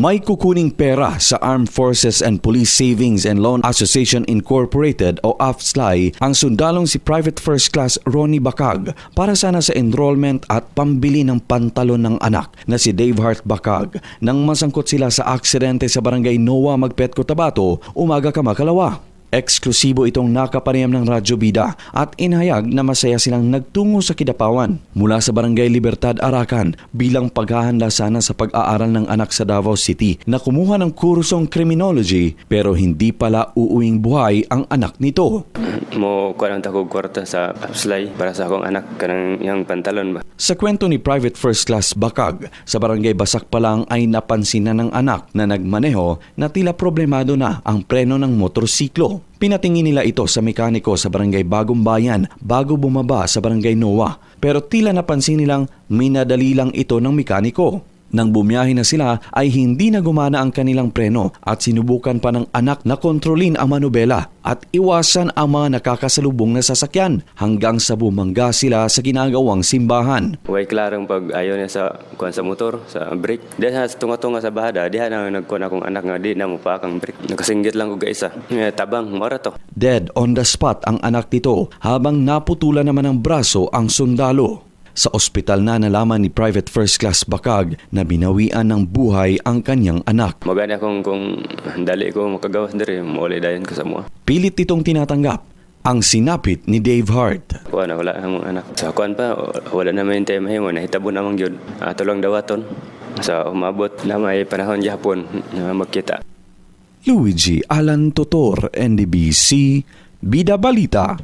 May kukuning pera sa Armed Forces and Police Savings and Loan Association Incorporated o AFSLAI ang sundalong si Private First Class Ronnie Bakag para sana sa enrollment at pambili ng pantalon ng anak na si Dave Hart Bakag nang masangkot sila sa aksidente sa barangay Noa Magpet Cotabato umaga ka makalawa. Eksklusibo itong nakapanayam ng Radyo Bida at inhayag na masaya silang nagtungo sa Kidapawan mula sa Barangay Libertad Arakan bilang paghahanda sana sa pag-aaral ng anak sa Davao City na kumuha ng kursong criminology pero hindi pala uuwing buhay ang anak nito. Mo kuha lang takog kwarta sa slay para sa akong anak kanang yang pantalon ba Sa kwento ni Private First Class Bakag, sa barangay Basak pa lang ay napansin na ng anak na nagmaneho na tila problemado na ang preno ng motorsiklo. Pinatingin nila ito sa mekaniko sa barangay Bagong Bayan bago bumaba sa barangay Noa. Pero tila napansin nilang minadali lang ito ng mekaniko. Nang bumiyahe na sila ay hindi na gumana ang kanilang preno at sinubukan pa ng anak na kontrolin ang manubela at iwasan ang mga nakakasalubong na sasakyan hanggang sa bumangga sila sa ginagawang simbahan. way klarong pag ayaw niya sa kuan sa motor sa brake diha sa tunga-tunga sa bahada diha na nagkuan akong anak nga di na mo pa kang brake nakasinggit lang ko ga isa tabang mora to Dead on the spot ang anak nito habang naputulan naman ng braso ang sundalo. Sa ospital na nalaman ni Private First Class Bakag na binawian ng buhay ang kanyang anak. magani akong kung dali ko makagawas diri mo dayon ko sa mo Pilit itong tinatanggap ang sinapit ni Dave Hart. na wala ang anak sa kuan pa wala na may time mahimo nahitabo namang gyud ato lang dawaton sa umabot na may panahon gyapon na magkita Luigi Alan Totor, NDBC, Bida Balita.